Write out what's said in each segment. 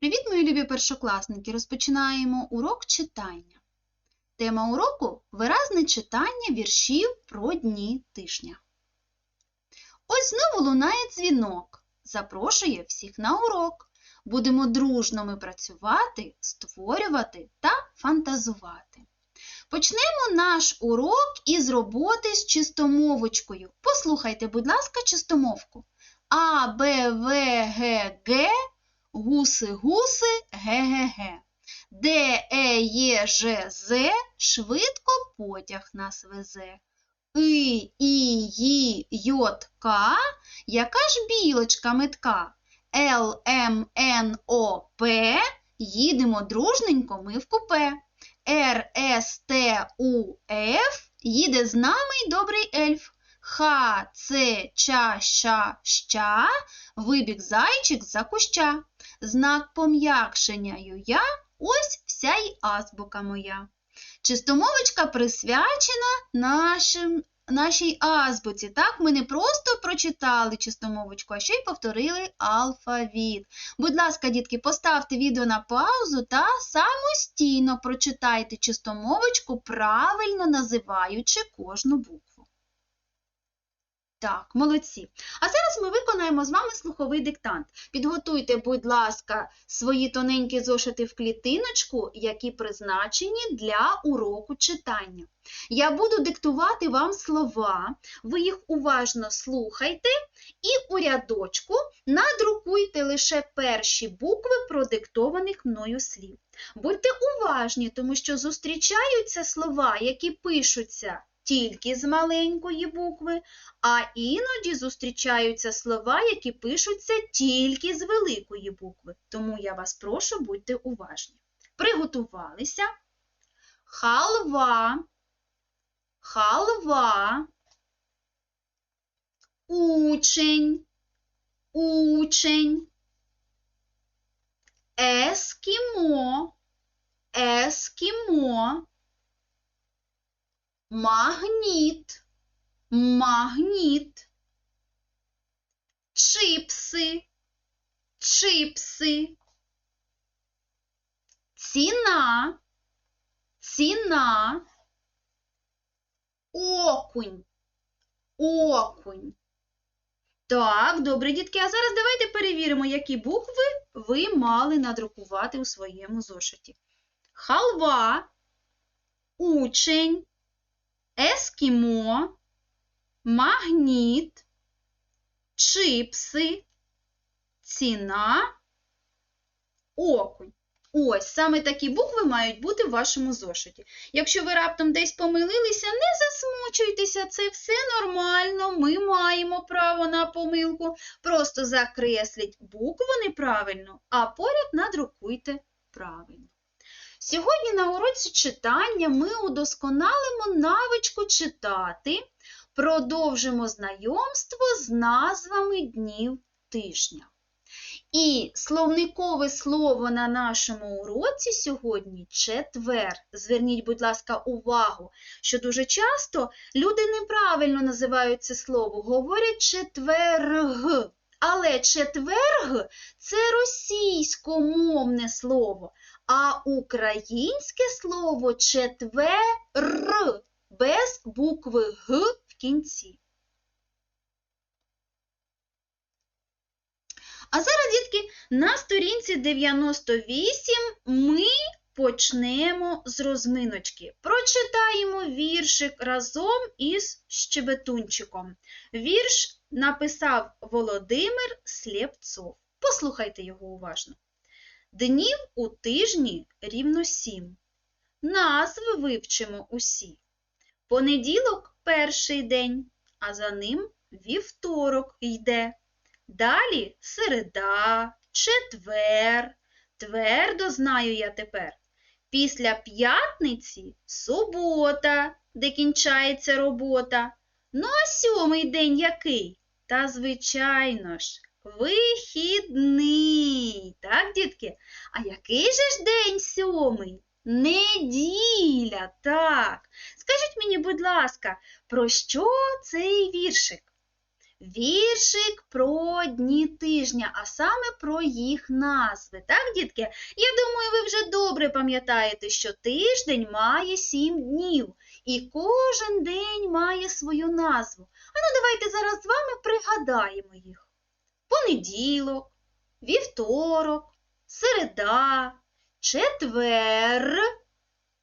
Привіт, мої любі першокласники! Розпочинаємо урок читання. Тема уроку виразне читання віршів про дні тижня. Ось знову лунає дзвінок. Запрошує всіх на урок. Будемо дружно ми працювати, створювати та фантазувати. Почнемо наш урок із роботи з чистомовочкою. Послухайте, будь ласка, чистомовку. А, Б, В, Г, Г Гуси, гуси, ге-ге-ге. Де, е, є, же, зе, швидко потяг нас везе. И, і, ї, йот, ка, яка ж білочка метка? Л, М, Н, О, П, їдемо дружненько ми в купе. Р, С, Т, У, Ф, їде з нами добрий ельф. Х, Ц, Ча, Ща, Ща, вибіг зайчик за куща. Знак пом'якшення я, ось вся й азбука моя. Чистомовочка присвячена нашим, нашій азбуці. Так, ми не просто прочитали чистомовочку, а ще й повторили алфавіт. Будь ласка, дітки, поставте відео на паузу та самостійно прочитайте чистомовочку, правильно називаючи кожну букву. Так, молодці. А зараз ми виконаємо з вами слуховий диктант. Підготуйте, будь ласка, свої тоненькі зошити в клітиночку, які призначені для уроку читання. Я буду диктувати вам слова, ви їх уважно слухайте і у рядочку надрукуйте лише перші букви продиктованих мною слів. Будьте уважні, тому що зустрічаються слова, які пишуться тільки з маленької букви, а іноді зустрічаються слова, які пишуться тільки з великої букви. Тому я вас прошу будьте уважні. Приготувалися. Халва, халва, учень, учень, ескімо, ескімо магніт, магніт, чипси, чипси, ціна, ціна, окунь, окунь. Так, добре, дітки, а зараз давайте перевіримо, які букви ви мали надрукувати у своєму зошиті. Халва, учень, ескімо, магніт, чипси, ціна, окунь. Ось саме такі букви мають бути в вашому зошиті. Якщо ви раптом десь помилилися, не засмучуйтеся, це все нормально, ми маємо право на помилку. Просто закресліть букву неправильно, а поряд надрукуйте правильно. Сьогодні на уроці читання ми удосконалимо навичку читати, продовжимо знайомство з назвами днів тижня. І словникове слово на нашому уроці сьогодні четвер. Зверніть, будь ласка, увагу, що дуже часто люди неправильно називають це слово, говорять четверг. Але четверг це російськомовне слово, а українське слово четвер без букви Г в кінці. А зараз, дітки, на сторінці 98 ми почнемо з розминочки. Прочитаємо віршик разом із щебетунчиком. Вірш написав Володимир Слєпцов. Послухайте його уважно. Днів у тижні рівно сім. Назви вивчимо усі. Понеділок перший день, а за ним вівторок йде. Далі середа, четвер. Твердо знаю я тепер. Після п'ятниці субота, де кінчається робота. Ну, а сьомий день який? Та, звичайно ж, вихідний. Так, дітки? А який же ж день сьомий? Неділя, так. Скажіть мені, будь ласка, про що цей віршик? Віршик про дні тижня, а саме про їх назви. Так, дітки? Я думаю, ви вже добре пам'ятаєте, що тиждень має сім днів, і кожен день має свою назву. А ну давайте зараз з вами пригадаємо їх. Понеділок, вівторок, середа, четвер,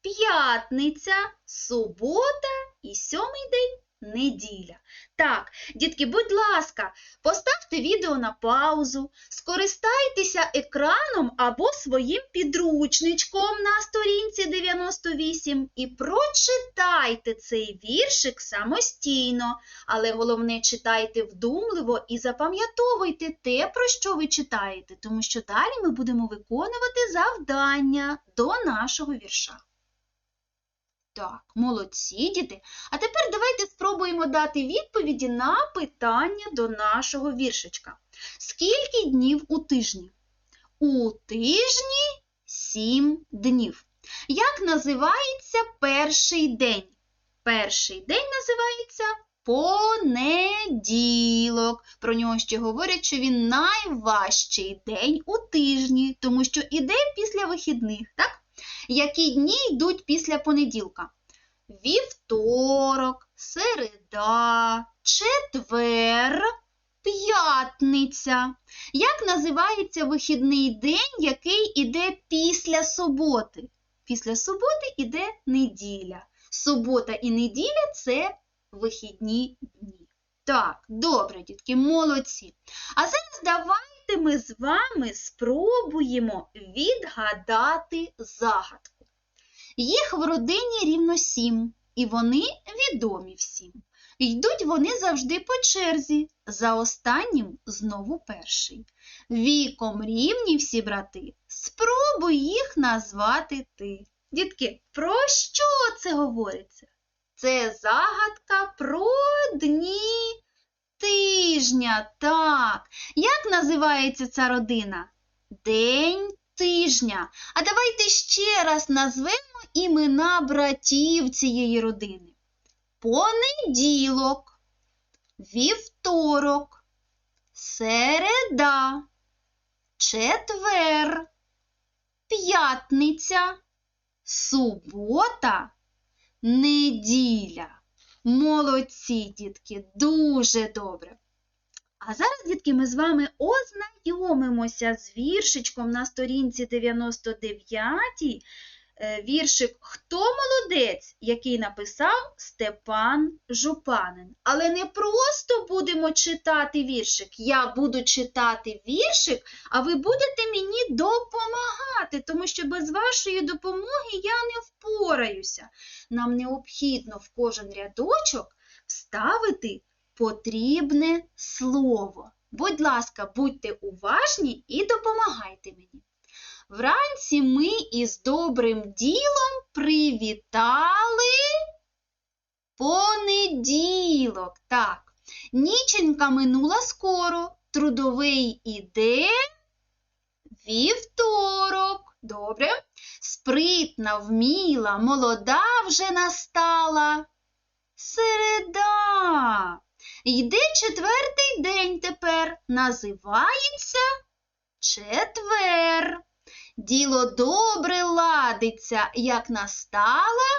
п'ятниця, субота і сьомий день неділя. Так, дітки, будь ласка, поставте відео на паузу, скористайтеся екраном або своїм підручничком на сторінці 98 і прочитайте цей віршик самостійно. Але головне читайте вдумливо і запам'ятовуйте те, про що ви читаєте, тому що далі ми будемо виконувати завдання до нашого вірша. Так, молодці діти. А тепер давайте спробуємо дати відповіді на питання до нашого віршичка. Скільки днів у тижні? У тижні сім днів. Як називається перший день? Перший день називається понеділок. Про нього ще говорять, що він найважчий день у тижні, тому що іде після вихідних, так? Які дні йдуть після понеділка? Вівторок, середа, четвер, п'ятниця. Як називається вихідний день, який іде після суботи? Після суботи іде неділя. Субота і неділя це вихідні дні. Так, добре, дітки, молодці. А зараз давайте ми з вами спробуємо відгадати загадку. Їх в родині рівно сім, і вони відомі всім. Йдуть вони завжди по черзі, за останнім знову перший. Віком рівні всі брати, спробуй їх назвати ти. Дітки, про що це говориться? Це загадка про дні тижня. Так. Як називається ця родина? День тижня. А давайте ще раз назвемо імена братів цієї родини. Понеділок, вівторок, середа, четвер, п'ятниця, субота, неділя. Молодці, дітки, дуже добре. А зараз, дітки, ми з вами ознайомимося з віршечком на сторінці 99, е, віршик Хто молодець, який написав Степан Жупанин. Але не просто будемо читати віршик. Я буду читати віршик, а ви будете мені допомагати, тому що без вашої допомоги я не впораюся. Нам необхідно в кожен рядочок вставити потрібне слово. Будь ласка, будьте уважні і допомагайте мені. Вранці ми із добрим ділом привітали понеділок. Так, ніченька минула скоро, трудовий іде вівторок. Добре. Спритна, вміла, молода вже настала. Середа. Йде четвертий день тепер, називається четвер. Діло добре ладиться, як настала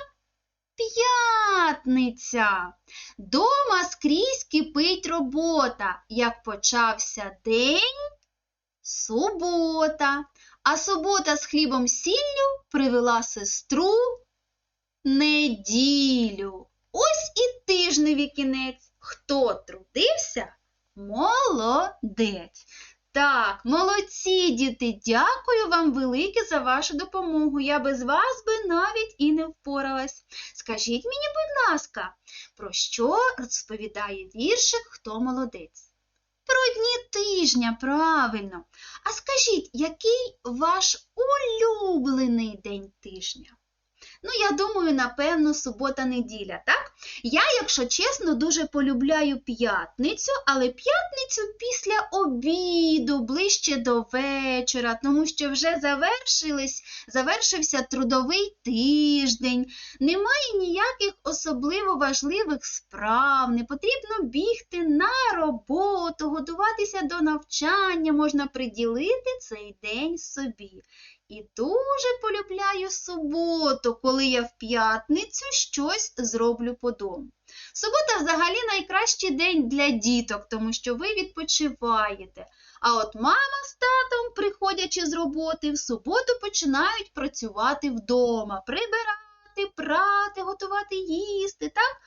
п'ятниця. Дома скрізь кипить робота, як почався день субота, а субота з хлібом сіллю привела сестру неділю. Ось і тижневі кінець. Хто трудився? Молодець. Так, молодці діти, дякую вам велике за вашу допомогу. Я без вас би навіть і не впоралась. Скажіть мені, будь ласка, про що розповідає віршик Хто молодець? Про дні тижня, правильно. А скажіть, який ваш улюблений день тижня? Ну, я думаю, напевно, субота-неділя, так? Я, якщо чесно, дуже полюбляю п'ятницю, але п'ятницю після обіду, ближче до вечора, тому що вже завершились, завершився трудовий тиждень, немає ніяких особливо важливих справ, не потрібно бігти на роботу, готуватися до навчання, можна приділити цей день собі. І дуже полюбляю суботу, коли я в п'ятницю щось зроблю по дому. Субота взагалі найкращий день для діток, тому що ви відпочиваєте. А от мама з татом, приходячи з роботи, в суботу починають працювати вдома, прибирати, прати, готувати їсти, так?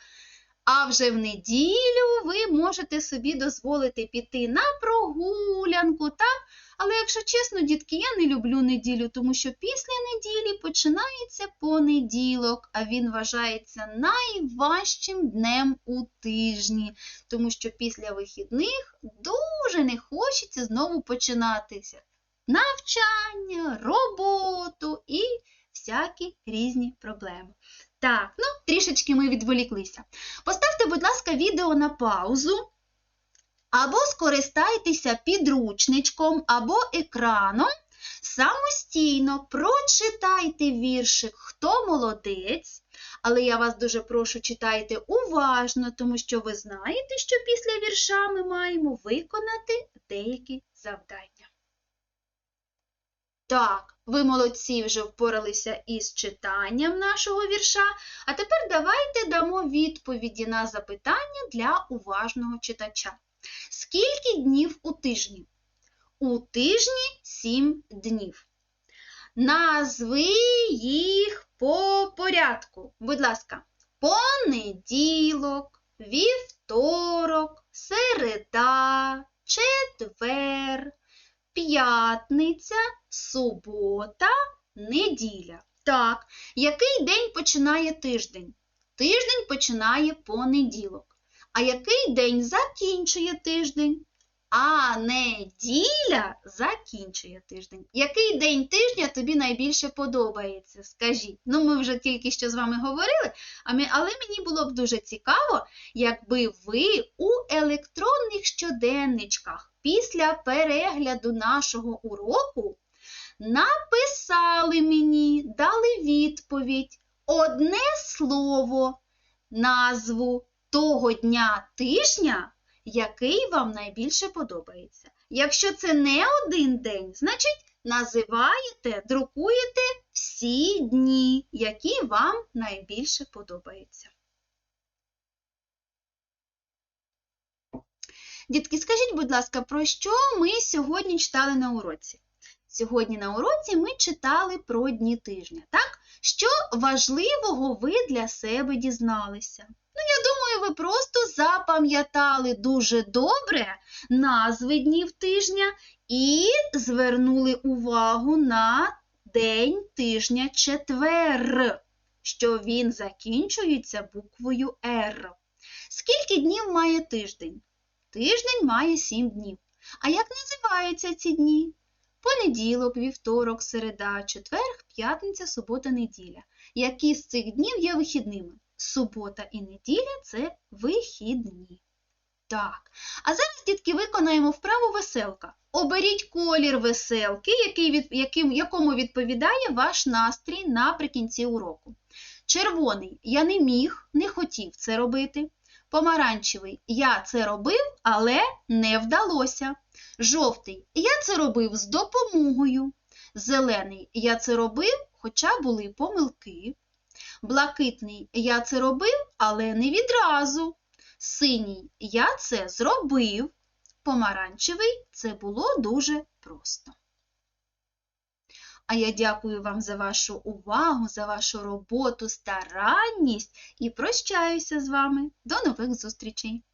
А вже в неділю ви можете собі дозволити піти на прогулянку, так? Але якщо чесно, дітки, я не люблю неділю, тому що після неділі починається понеділок, а він вважається найважчим днем у тижні, тому що після вихідних дуже не хочеться знову починатися. Навчання, роботу і всякі різні проблеми. Так, ну, трішечки ми відволіклися. Поставте, будь ласка, відео на паузу. Або скористайтеся підручничком або екраном. Самостійно прочитайте віршик Хто молодець. Але я вас дуже прошу, читайте уважно, тому що ви знаєте, що після вірша ми маємо виконати деякі завдання. Так, ви молодці вже впоралися із читанням нашого вірша. А тепер давайте дамо відповіді на запитання для уважного читача. Скільки днів у тижні? У тижні сім днів. Назви їх по порядку. Будь ласка, понеділок, вівторок, середа, четвер, п'ятниця, субота, неділя. Так, який день починає тиждень? Тиждень починає понеділок. А який день закінчує тиждень? А неділя закінчує тиждень. Який день тижня тобі найбільше подобається? Скажіть. Ну, ми вже тільки що з вами говорили, але мені було б дуже цікаво, якби ви у електронних щоденничках після перегляду нашого уроку написали мені, дали відповідь, одне слово, назву того дня тижня, який вам найбільше подобається. Якщо це не один день, значить називаєте, друкуєте всі дні, які вам найбільше подобаються. Дітки, скажіть, будь ласка, про що ми сьогодні читали на уроці? Сьогодні на уроці ми читали про дні тижня. так? Що важливого ви для себе дізналися? Ну, я думаю, ви просто запам'ятали дуже добре назви днів тижня і звернули увагу на день тижня четвер, що він закінчується буквою Р. Скільки днів має тиждень? Тиждень має сім днів. А як називаються ці дні? Понеділок, вівторок, середа, четверг, п'ятниця, субота, неділя. Які з цих днів є вихідними? Субота і неділя це вихідні. Так. А зараз, дітки, виконаємо вправу веселка. Оберіть колір веселки, який від, яким, якому відповідає ваш настрій наприкінці уроку. Червоний я не міг, не хотів це робити. Помаранчевий я це робив, але не вдалося. Жовтий я це робив з допомогою. Зелений я це робив, хоча були помилки. Блакитний я це робив, але не відразу. Синій я це зробив. Помаранчевий це було дуже просто. А я дякую вам за вашу увагу, за вашу роботу, старанність і прощаюся з вами. До нових зустрічей!